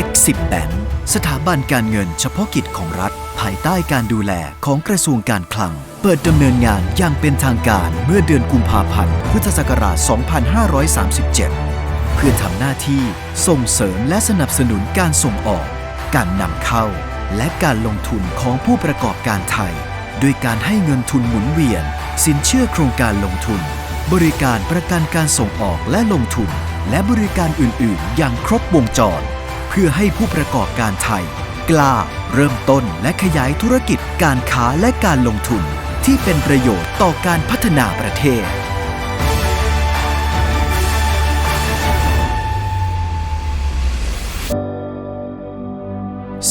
Exim Bank สถาบันการเงินเฉพาะกิจของรัฐ ภายใต้การดูแลของกระทรวงการคลัง เปิดดำเนินงานอย่างเป็นทางการเมื่อเดือนกุมภาพันธ์พุทธศักราช 2537 เพื่อทำหน้าที่ส่งเสริมและสนับสนุนการส่งออก การนำเข้า และการลงทุนของผู้ประกอบการไทย โดยการให้เงินทุนหมุนเวียน สินเชื่อโครงการลงทุน บริการประกันการส่งออกและลงทุน และบริการอื่น ๆ อย่างครบวงจร เพื่อให้ผู้ประกอบการไทย กล้าเริ่มต้นและขยายธุรกิจการค้าและการลงทุน ที่เป็นประโยชน์ต่อการพัฒนาประเทศ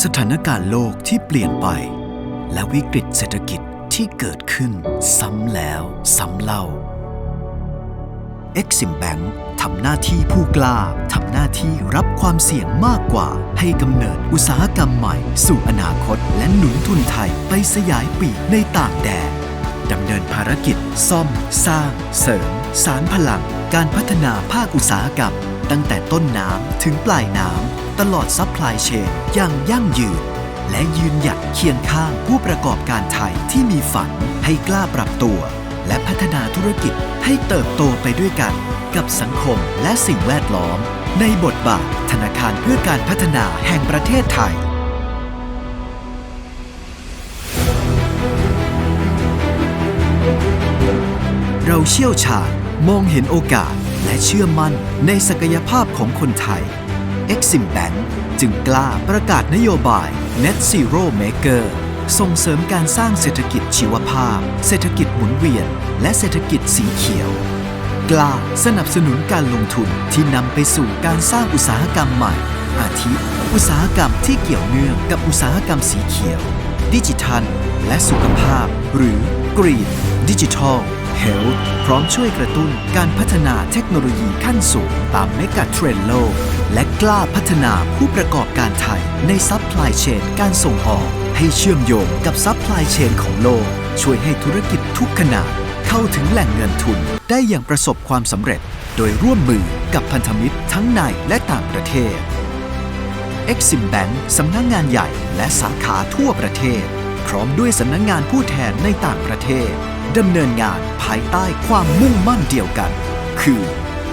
สถานการณ์โลกที่เปลี่ยนไป และวิกฤตเศรษฐกิจที่เกิดขึ้นซ้ำแล้วซ้ำเล่า Exim Bank ทำหน้าที่ผู้กล้าทำหน้าที่รับความเสี่ยงมากกว่า ให้กำเนิดอุตสาหกรรมใหม่ สู่อนาคตและหนุนทุนไทยไปสยายปีกในต่างแดนดำเนินภารกิจ ซ่อม สร้าง เสริม สารพลัง การพัฒนาภาคอุตสาหกรรม ตั้งแต่ต้นน้ำถึงปลายน้ำตลอดซัพพลายเชนอย่างยั่งยืน และยืนหยัดเคียงข้างผู้ประกอบการไทยที่มีฝันให้กล้าปรับตัว และพัฒนาธุรกิจให้เติบโตไปด้วยกัน กับสังคมและสิ่งแวดล้อม ในบทบาทธนาคารเพื่อการพัฒนาแห่งประเทศไทย เราเชี่ยวชาญมองเห็นโอกาสและเชื่อมั่นในศักยภาพของคนไทย Exim Bank จึงกล้าประกาศนโยบาย Net Zero Maker ส่งเสริมการสร้างเศรษฐกิจชีวภาพ เศรษฐกิจหมุนเวียน และเศรษฐกิจสีเขียว กล้าสนับสนุนการลงทุนที่นำไปสู่การสร้างอุตสาหกรรมใหม่ อาทิ อุตสาหกรรมที่เกี่ยวเนื่องกับอุตสาหกรรมสีเขียว ดิจิทัล และสุขภาพ หรือ Green Digital Health พร้อมช่วยกระตุ้นการพัฒนาเทคโนโลยีขั้นสูงตามเมกะเทรนด์โลก และกล้าพัฒนาผู้ประกอบการไทย ในซัพพลายเชนการส่งออก ให้เชื่อมโยงกับซัพพลายเชนของโลก ช่วยให้ธุรกิจทุกขนาด เข้าถึงแหล่งเงินทุนได้อย่างประสบความสำเร็จ โดยร่วมมือกับพันธมิตรทั้งในและต่างประเทศ Exim Bank สำนักงงานใหญ่และสาขาทั่วประเทศ พร้อมด้วยสำนักงงานผู้แทนในต่างประเทศดำเนินงานภายใต้ความมุ่งมั่นเดียวกัน คือ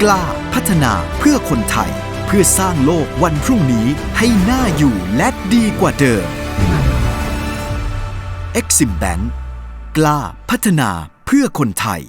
กล้าพัฒนาเพื่อคนไทย เพื่อสร้างโลกวันพรุ่งนี้ให้น่าอยู่และดีกว่าเดิม Exim Bank กล้าพัฒนาเพื่อคนไทย